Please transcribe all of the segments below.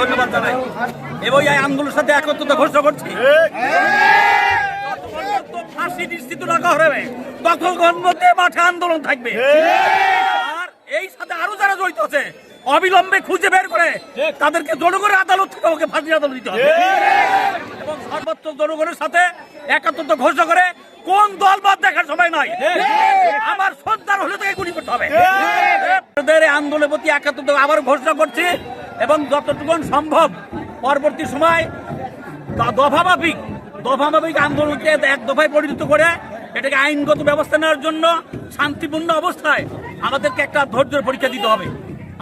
ধন্যবাদ জানাই এবং এই আন্দোলনের সাথে একত্রতা ঘোষণা করছি ফাঁসি অবিলম্বে খুঁজে বের করে তাদেরকে জনগণের আদালত থেকে ওকে ফাঁসির আদালত দিতে হবে এবং সর্বোচ্চ জনগণের সাথে একাত্মতা ঘোষণা করে কোন দল বাদ দেখার সময় নয় আমার সন্তান হলে তাকে গুলি করতে হবে আন্দোলনের প্রতি একাত্মতা আবার ঘোষণা করছি এবং যতটুকু সম্ভব পরবর্তী সময় দফামাফিক দফামাফিক আন্দোলনকে এক দফায় পরিণত করে এটাকে আইনগত ব্যবস্থা নেওয়ার জন্য শান্তিপূর্ণ অবস্থায় আমাদেরকে একটা ধৈর্যের পরীক্ষা দিতে হবে।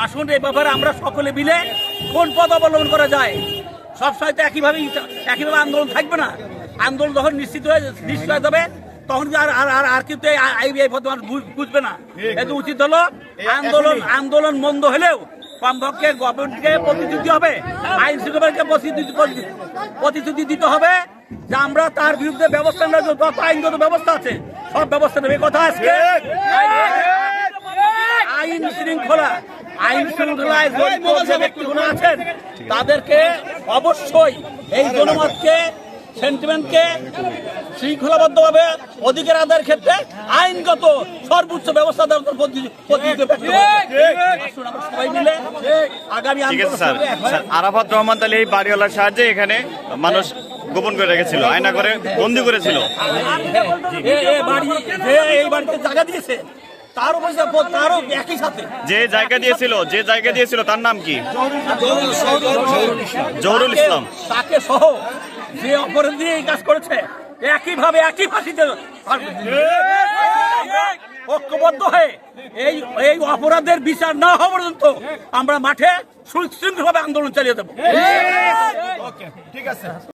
আসুন এই ব্যাপারে আমরা সকলে মিলে কোন পথ অবলম্বন করা যায়? সবসময় তো একইভাবেই একইভাবে আন্দোলন থাকবে না। আন্দোলন যখন নিশ্চিত হয়ে নিশ্চিত হয়ে যাবে তখন আর আর আর কিন্তু এই পথ বুঝবে না। এতে উচিত হলো আন্দোলন আন্দোলন মন্দ হলেও কমপক্ষে গভর্নমেন্টকে প্রতিশ্রুতি হবে আইন শৃঙ্খলাকে প্রতিশ্রুতি দিতে হবে যে আমরা তার বিরুদ্ধে ব্যবস্থা নেব যত আইনগত ব্যবস্থা আছে, সব ব্যবস্থা নেবে। কথা আজকে আইন শৃঙ্খলা আইন শৃঙ্খলায় আছেন, তাদেরকে অবশ্যই এই জনমতকে সেন্টিমেন্টকে শৃঙ্খলাবদ্ধভাবে অধিকার আদায়ের ক্ষেত্রে আইনগত সর্বোচ্চ ব্যবস্থা দেওয়ার সবাই মিলে আগামী আরাফাত রহমান তাহলে এই বাড়িওয়ালার সাহায্যে এখানে মানুষ গোপন করে রেখেছিল আয়না করে বন্দি করেছিল। এই বাড়িতে জায়গা দিয়েছে? তারও পয়সা তারও একই সাথে। যে জায়গা দিয়েছিল যে জায়গা দিয়েছিল তার নাম কি? জহুরুল ইসলাম। তাকে সহ যে অপরাধ দিয়ে এই কাজ করেছে একইভাবে একই ফাঁসিতে ঐক্যবদ্ধ হয়ে এই এই অপরাধের বিচার না হওয়া পর্যন্ত আমরা মাঠে সুশৃঙ্খলভাবে আন্দোলন চালিয়ে দেবো।